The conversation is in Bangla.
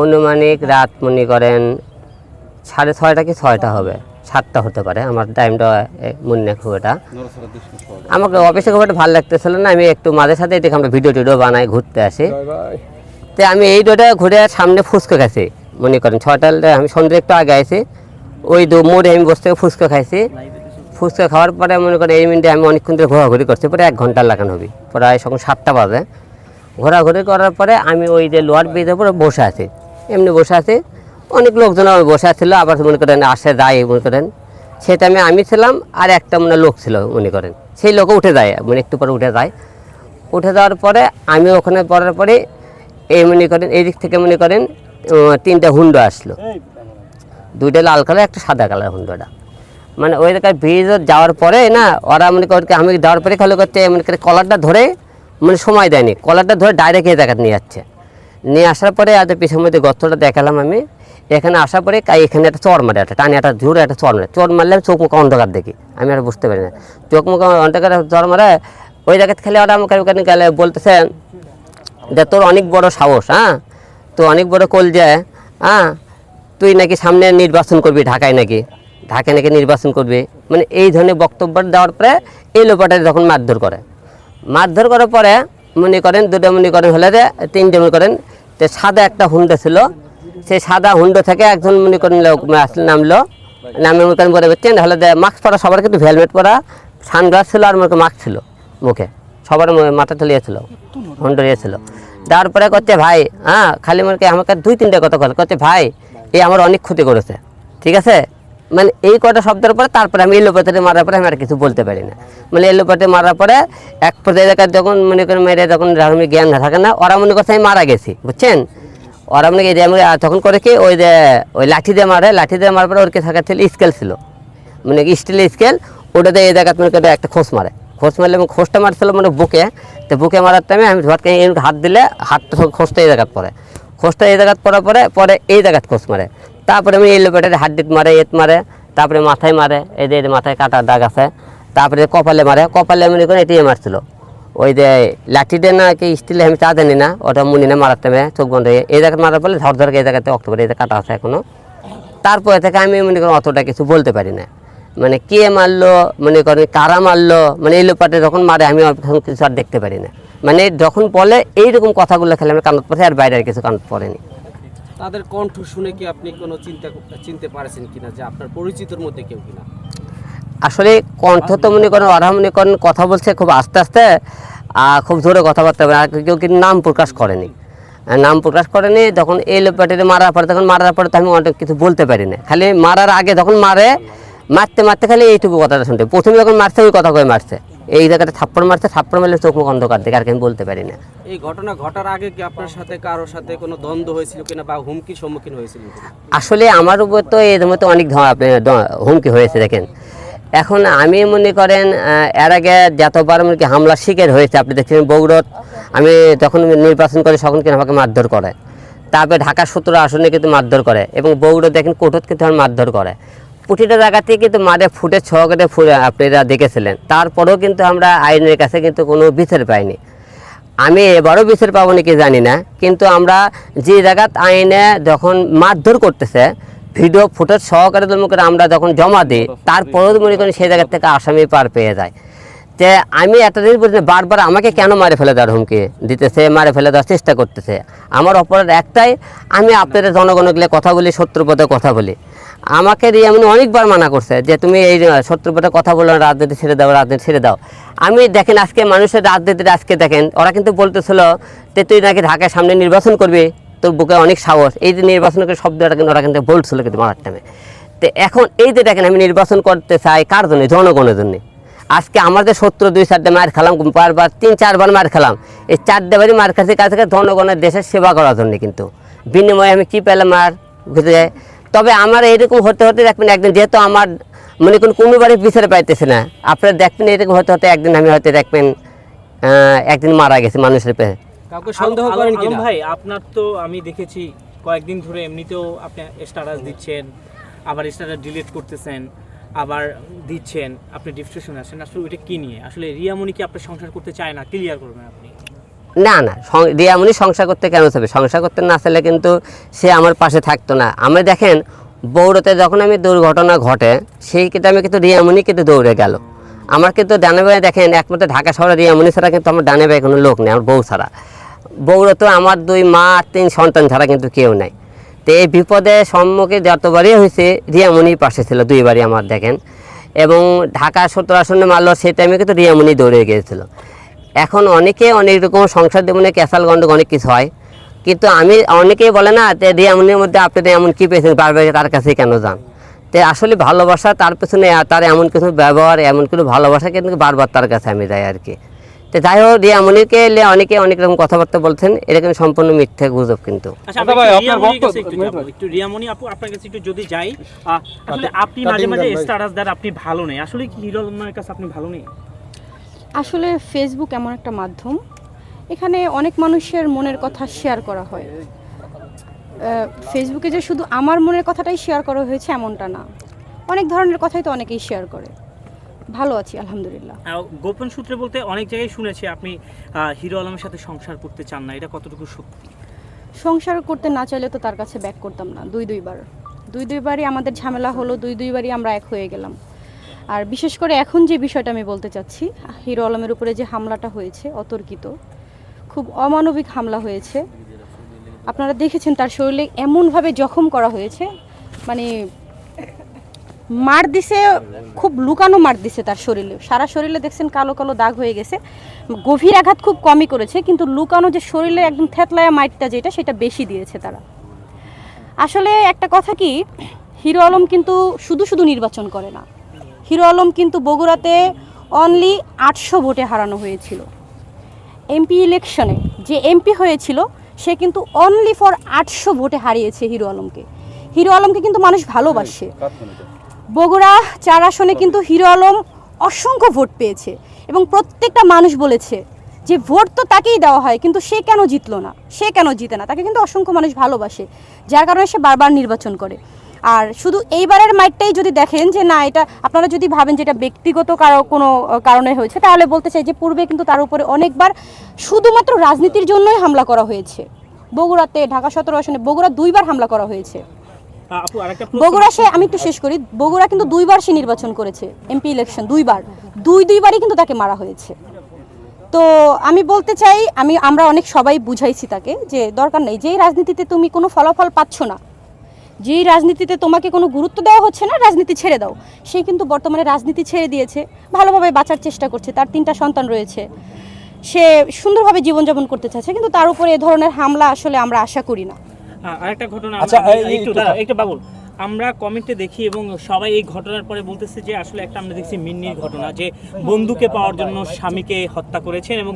অনুমানিক রাত মনে করেন সাড়ে ছয়টা কি ছয়টা হবে? সাতটা হতে পারে আমার টাইমটা মনে খুব এটা। আমাকে অফিসে খুব একটা ভালো লাগতেছিল না আমি একটু মাঝে সাথে এদিকে আমরা ভিডিও টিডিও বানাই ঘুরতে আসি। তো আমি এই রোডে ঘুরে সামনে ফুচকা খাইছি মনে করেন। ছয়টা আমি সন্ধ্যে একটু আগে আইছি ওই দু মোড়ে আমি বসে থেকে ফুচকা খাইছি। ফুচকা খাওয়ার পরে মনে করেন এই মিনিটে আমি অনেকক্ষণ ধরে ঘোরাঘুরি করছি পরে এক ঘণ্টা লাগানো হবে প্রায় সকাল সাতটা বাজে। ঘোরাঘুরি করার পরে আমি ওই যে লোয়ার ব্রিজের উপরে বসে আছি। এমনি বসে আছি। অনেক লোকজন আমার বসে আছিল, আবার মনে করেন আসে, যায়, মনে করেন। সেটা আমি আমি ছিলাম আর একটা মনে লোক ছিল, মনে করেন। সেই লোকও উঠে যায় মানে একটু পরে উঠে যায়। উঠে যাওয়ার পরে আমি ওখানে পড়ার পরে এই মনে করেন, এই দিক থেকে মনে করেন তিনটা হুন্ডো আসলো। দুইটা লাল কালার, একটা সাদা কালার হুন্ডোটা। মানে ওই জায়গায় ব্রিজ যাওয়ার পরে না, ওরা মনে করে আমি যাওয়ার পরে খালি করতে মনে করে কলারটা ধরে মানে সময় দেয়নি। কলারটা ধরে ডাইরেক্ট এই জায়গায় নিয়ে যাচ্ছে। নিয়ে আসার পরে আজ পিছনের মধ্যে গর্তটা দেখালাম আমি। এখানে আসার পরে এখানে একটা চর মারে একটা, টানে একটা জোরে একটা চর মারে। চর মারলে আমি চোখ মুখ অন্ধকার দেখি। আমি আর বুঝতে পারি না। চোখ মুখ অন্ধকার, চর মারে, ওই জায়গায় খেলে ওরা আমাকে ওখানে গেলে বলতেছে যে, তোর অনেক বড় সাহস হ্যাঁ? তো অনেক বড় কল যায় হ্যাঁ? তুই নাকি সামনে নির্বাচন করবি ঢাকায় নাকি? ঢাকায় নাকি নির্বাচন করবি? মানে এই ধরনের বক্তব্য দেওয়ার পরে এই লোপাটারি তখন মারধর করে। মারধর করার পরে মনে করেন, দুটো মনে করেন হলে তিনটে মনে করেন, তো সাদা একটা হুন্ডা ছিল। সেই সাদা হুন্ডো থেকে একজন মনে করেন লোক নামলো। নামে মনে করেন বলে চেন হলে মাস্ক পরা, সবার কিন্তু হেলমেট পরা, সানগ্লাস ছিল আর মনে মাস্ক ছিল মুখে। সবার মাথা তুলিয়েছিল হুন্ডো ইয়েছিল তারপরে করছে ভাই হ্যাঁ খালি মনে আমাকে দুই, তিনটে কথা কথা করছে ভাই, এ আমার অনেক ক্ষতি করেছে। ঠিক আছে? মানে এই কটা শব্দের পরে তারপরে আমি এলোপাতে মারার পরে আমি আর কিছু বলতে পারি না। মানে এলোপাতে মারার পরে এক পর্যায়ে জায়গায় যখন মনে করেন মেয়েরা যখন আমি জ্ঞান না থাকে না, ওরা মনে করছে আমি মারা গেছি, বুঝছেন? ওরা মনে করি আমি তখন করে কি ওই যে, ওই লাঠি দিয়ে মারে, লাঠি দিয়ে মারার পরে ওর কি থাকার ছিল স্কেল ছিল। মানে স্টিল স্কেল ওটাতে এই জায়গাতে মনে করে একটা খোঁজ মারে। খোঁজ মারলে এবং খোঁজটা মারছিল মানে বুকে, তো বুকে মারার টাইমে আমি এরকম হাত দিলে হাতটা খোঁজটা এই জায়গাত পড়ে। খোঁজটা এই জায়গাত পড়ার পরে পরে এই জায়গাত খোঁজ মারে। তারপরে আমি এই লোপেটারে হাড্ডিত মারে, এত মারে, তারপরে মাথায় মারে, এই যে মাথায় কাটার দাগ আছে, তারপরে কপালে মারে, কপালে মনে করে এটিএ মারছিল। ওই যে লাঠি দিয়ে না কি স্টিলে আমি চা জানি না, ওটা মুনি না মারার হবে চোখ বন্ধ হয়ে এই জায়গায় মারার ফলে ধর ধর এই জায়গাতে অক্টোবর এই কাটা আছে এখনও। তারপরে থেকে আমি মনে করেন অতটা কিছু বলতে পারি না। মানে কে মারলো, মনে করেন কারা মারলো মানে এই লোপাটে যখন মারে, আমি কিছু আর দেখতে পারি না। মানে যখন বলে, এইরকম কথাগুলো খেলে আমি কানত পড়ে, আর বাইরে কিছু কানত পড়েনি। তাদের কণ্ঠ শুনে কি আপনি কোনো চিন্তা চিনতে পারছেন কিনা যে আপনার পরিচিতর মধ্যে কেউ কিনা? আসলে কণ্ঠ তো মনে করেন ওরা মনে করেন, কথা বলছে খুব আস্তে আস্তে, আর খুব জোরে কথাবার্তা আর কেউ কিন্তু নাম প্রকাশ করেনি। নাম প্রকাশ করেনি, যখন এই লোপাটিতে মারার পরে, তখন মারার পরে তো আমি অনেক কিছু বলতে পারি না। খালি মারার আগে যখন মারে, মারতে মারতে খালি এইটুকু কথাটা শুনতে। প্রথমে যখন মারছে, ওই কথা কয়ে মারছে। এই জায়গাটা থাপ্পড় মারছে থাপ্পড় মারলে চোখ মুখ অন্ধকার দেখে আর কি আমি বলতে পারি না। এই ঘটনা ঘটার আগে কি আপনার সাথে কারোর সাথে কোনো দ্বন্দ্ব হয়েছিল কিনা বা হুমকির সম্মুখীন হয়েছিলেন কিনা? আসলে আমার উপর তো এর মতো অনেক হুমকি হয়েছে দেখেন। এখন আমি মনে করেন এর আগে যতবার মনে কি হামলা শিকার হয়েছে আপনি দেখছেন বগুড়ত আমি যখন নির্বাচন করি তখন কিন্তু আমাকে মারধর করে। তারপরে ঢাকা সতেরো আসনে কিন্তু মারধর করে এবং বগুড়ো দেখেন কোটত কিন্তু আমার মারধর করে। প্রতিটা জায়গাতে কিন্তু মারে ফুটে, ছকেটে ফুটে আপনারা দেখেছিলেন। তারপরেও কিন্তু আমরা আইনের কাছে কিন্তু কোনো বিচার পাইনি। আমি এবারও বিচার পাবো নাকি জানি না, কিন্তু আমরা যে জায়গাত আইনে যখন মারধর করতেছে, ভিডিও ফুটেজ সহকারে মনে করে আমরা যখন জমা দিই, তারপরেও মনে করেন সেই জায়গা থেকে আসামি পার পেয়ে যায়। যে আমি একটা জিনিস বলছি বারবার আমাকে কেন মারে ফেলে দেওয়ার হুমকি দিতেছে, মারে ফেলে দেওয়ার চেষ্টা করতেছে? আমার অপরাধ একটাই, আমি আপনাদের জনগণগুলো কথা বলি শত্রু পথে কথা বলি। আমাকে এমন অনেকবার মানা করছে যে তুমি এই যে শত্রু পথে কথা বলো না, রাজনীতি ছেড়ে দাও রাজনীতি ছেড়ে দাও। আমি দেখেন আজকে মানুষের রাজনীতিটা আজকে দেখেন ওরা কিন্তু বলতেছিল যে তুই নাকি ঢাকার সামনে নির্বাচন করবি তোর বুকে অনেক সাহস। এই যে নির্বাচন করে শব্দটা কিন্তু ওরা কিন্তু বলছিল কিন্তু মারার টাইমে তো এখন এই যে দেখেন আমি নির্বাচন করতে চাই কার জন্য? জনগণের জন্য। আজকে আমাদের শত্রু দুই চারটে মার খেলাম বারবার তিন চারবার মার খেলাম এই চারটে বারই মার খাচ্ছি কাছে জনগণের দেশের সেবা করার জন্য কিন্তু। বিনিময়ে আমি কী পেলাম আর? বুঝতে তবে আমার এরকম হতে হতে দেখবেন একদিন যেহেতু আমার মনে করুন কোনোবারই বিচারে পাইতেছে না আপনারা দেখবেন এরকম হতে হতে একদিন আমি হয়তো দেখবেন একদিন মারা গেছে মানুষের পে কাউকে সন্দেহ করেন আলম ভাই আপনার তো আমি দেখেছি কয়েকদিন ধরে এমনিতেও আপনি স্ট্যাটাস দিচ্ছেন আবার স্ট্যাটাস ডিলিট করতেছেন আবার দিচ্ছেন আপনি ডিসক্রিপশনে আসেন আসলে ওইটা কি নিয়ে? আসলে রিয়ামণি কি আপনার সংসার করতে চায় না? ক্লিয়ার করবেন আপনি। না না রিয়ামণি সংসার করতে কেন চাবে? সংসার করতে না চাইলে কিন্তু সে আমার পাশে থাকতো না। আমি দেখেন বৌড়তে যখন আমি দুর্ঘটনা ঘটে, সেই কিন্তু আমি কিন্তু রিয়ামণি কিন্তু দৌড়ে গেল। আমার কিন্তু ডানে বাই দেখেন, একমাত্র ঢাকা শহরে রিয়ামণি ছাড়া কিন্তু আমার ডানে বাই কোনো লোক নেই, আমার বউ ছাড়া। বউরা তো আমার দুই মা আর তিন সন্তান ছাড়া কিন্তু কেউ নাই। তো এই বিপদে সম্মুখে যতবারই হয়েছে রিয়ামণির পাশে ছিল, দুইবারই আমার দেখেন। এবং ঢাকা সত্তর আসনে মারলো, সেই টাইমে কিন্তু রিয়ামণি দৌড়ে গিয়েছিল। এখন অনেকে অনেক রকম সংসার জীবনে ক্যাসাল গন্ডক অনেক কিছু হয়। কিন্তু আমি অনেকেই বলে না যে রিয়ামণির মধ্যে আপনি এমন কী পেয়েছেন? বারবার তার কাছে কেন যান? তো আসলে ভালোবাসা তার পেছনে তার এমন কিছু ব্যবহার এমন কিছু ভালোবাসা কিন্তু বারবার তার কাছে আমি যাই আর কি তো যাই হোক রিয়ামণিকে এলে অনেকে অনেক রকম কথাবার্তা বলছেন এরকম সম্পূর্ণ মিথ্যা গুজব কিন্তু। আচ্ছা আচ্ছা আমরা ভাই, একটু আপনার রিয়ামণির কাছে বক্তব্য- একটু যাব। একটু রিয়ামণি আপু আপনার কাছে একটু যদি যাই আপনি মাঝে মাঝে স্ট্যাটাস দেন আপনি ভালো নেই। আসলে কি হিরো কাছে আপনি ভালো নেই? আসলে ফেসবুক এমন একটা মাধ্যম এখানে অনেক মানুষের মনের কথা শেয়ার করা হয়। ফেসবুকে যে শুধু আমার মনের কথাটাই শেয়ার করা হয়েছে এমনটা না। অনেক ধরনের কথাই তো অনেকেই শেয়ার করে। ভালো আছি আলহামদুলিল্লাহ। গোপন সূত্রে বলতে অনেক জায়গায় শুনেছি আপনি হিরো আলমের সাথে সংসার করতে চান না এটা কতটুকু সত্যি? সংসার করতে না চাইলে তো তার কাছে ব্যাক করতাম না দুই দুইবার। দুই দুইবারই আমাদের ঝামেলা হলো দুই দুইবারই আমরা এক হয়ে গেলাম। আর বিশেষ করে এখন যে বিষয়টা আমি বলতে চাচ্ছি, হিরো আলমের উপরে যে হামলাটা হয়েছে, অতর্কিত, খুব অমানবিক হামলা হয়েছে। আপনারা দেখেছেন তার শরীরে এমনভাবে জখম করা হয়েছে মানে মার দিছে, খুব লুকানো মার দিছে তার শরীরে। সারা শরীরে দেখছেন কালো কালো দাগ হয়ে গেছে। গভীর আঘাত খুব কমই করেছে, কিন্তু লুকানো যে শরীরে একদম থেতলায়া মাইটটা যেটা, সেটা বেশি দিয়েছে তারা। আসলে একটা কথা কি, হিরো আলম কিন্তু শুধু শুধু নির্বাচন করে না। হিরো আলম কিন্তু বগুড়াতে অনলি আটশো ভোটে হারানো হয়েছিল। এমপি ইলেকশনে যে এমপি হয়েছিল সে কিন্তু অনলি ফর আটশো ভোটে হারিয়েছে হিরো আলমকে। হিরো আলমকে কিন্তু মানুষ ভালোবাসে। বগুড়া চার আসনে কিন্তু হিরো আলম অসংখ্য ভোট পেয়েছে এবং প্রত্যেকটা মানুষ বলেছে যে ভোট তো তাকেই দেওয়া হয় কিন্তু সে কেন জিতলো না? সে কেন জিতে না? তাকে কিন্তু অসংখ্য মানুষ ভালোবাসে যার কারণে সে বারবার নির্বাচন করে। আর শুধু এইবারের মাইটটাই যদি দেখেন যে না এটা আপনারা যদি ভাবেন যে এটা ব্যক্তিগত কারও কোনো কারণে হয়েছে তাহলে বলতে চাই যে পূর্বে কিন্তু তার উপরে অনেকবার শুধুমাত্র রাজনীতির জন্যই হামলা করা হয়েছে। বগুড়াতে ঢাকা সতেরো আসনে বগুড়া দুইবার হামলা করা হয়েছে। বগুড়া সে আমি একটু শেষ করি বগুড়া কিন্তু দুইবার সে নির্বাচন করেছে এমপি ইলেকশন দুইবার। দুই দুইবারই কিন্তু তাকে মারা হয়েছে। তো আমি বলতে চাই আমি আমরা অনেক সবাই বুঝাইছি তাকে যে দরকার নেই যেই রাজনীতিতে তুমি কোনো ফলাফল পাচ্ছ না যেই রাজনীতিতে তোমাকে কোনো গুরুত্ব দেওয়া হচ্ছে না রাজনীতি ছেড়ে দাও। সে কিন্তু বর্তমানে রাজনীতি ছেড়ে দিয়েছে ভালোভাবে বাঁচার চেষ্টা করছে তার তিনটা সন্তান রয়েছে। সে সুন্দরভাবে জীবনযাপন করতে চাচ্ছে কিন্তু তার উপরে এ ধরনের হামলা আসলে আমরা আশা করি না। আরেকটা ঘটনা আচ্ছা, একটু বাবুল। আমরা কমেন্টে দেখি এবং সবাই এই ঘটনার পরে বলতেছে যে আসলে একটা আমরা দেখছি মিন্নির ঘটনা যে বন্ধুকে পাওয়ার জন্য স্বামীকে হত্যা করেছেন এবং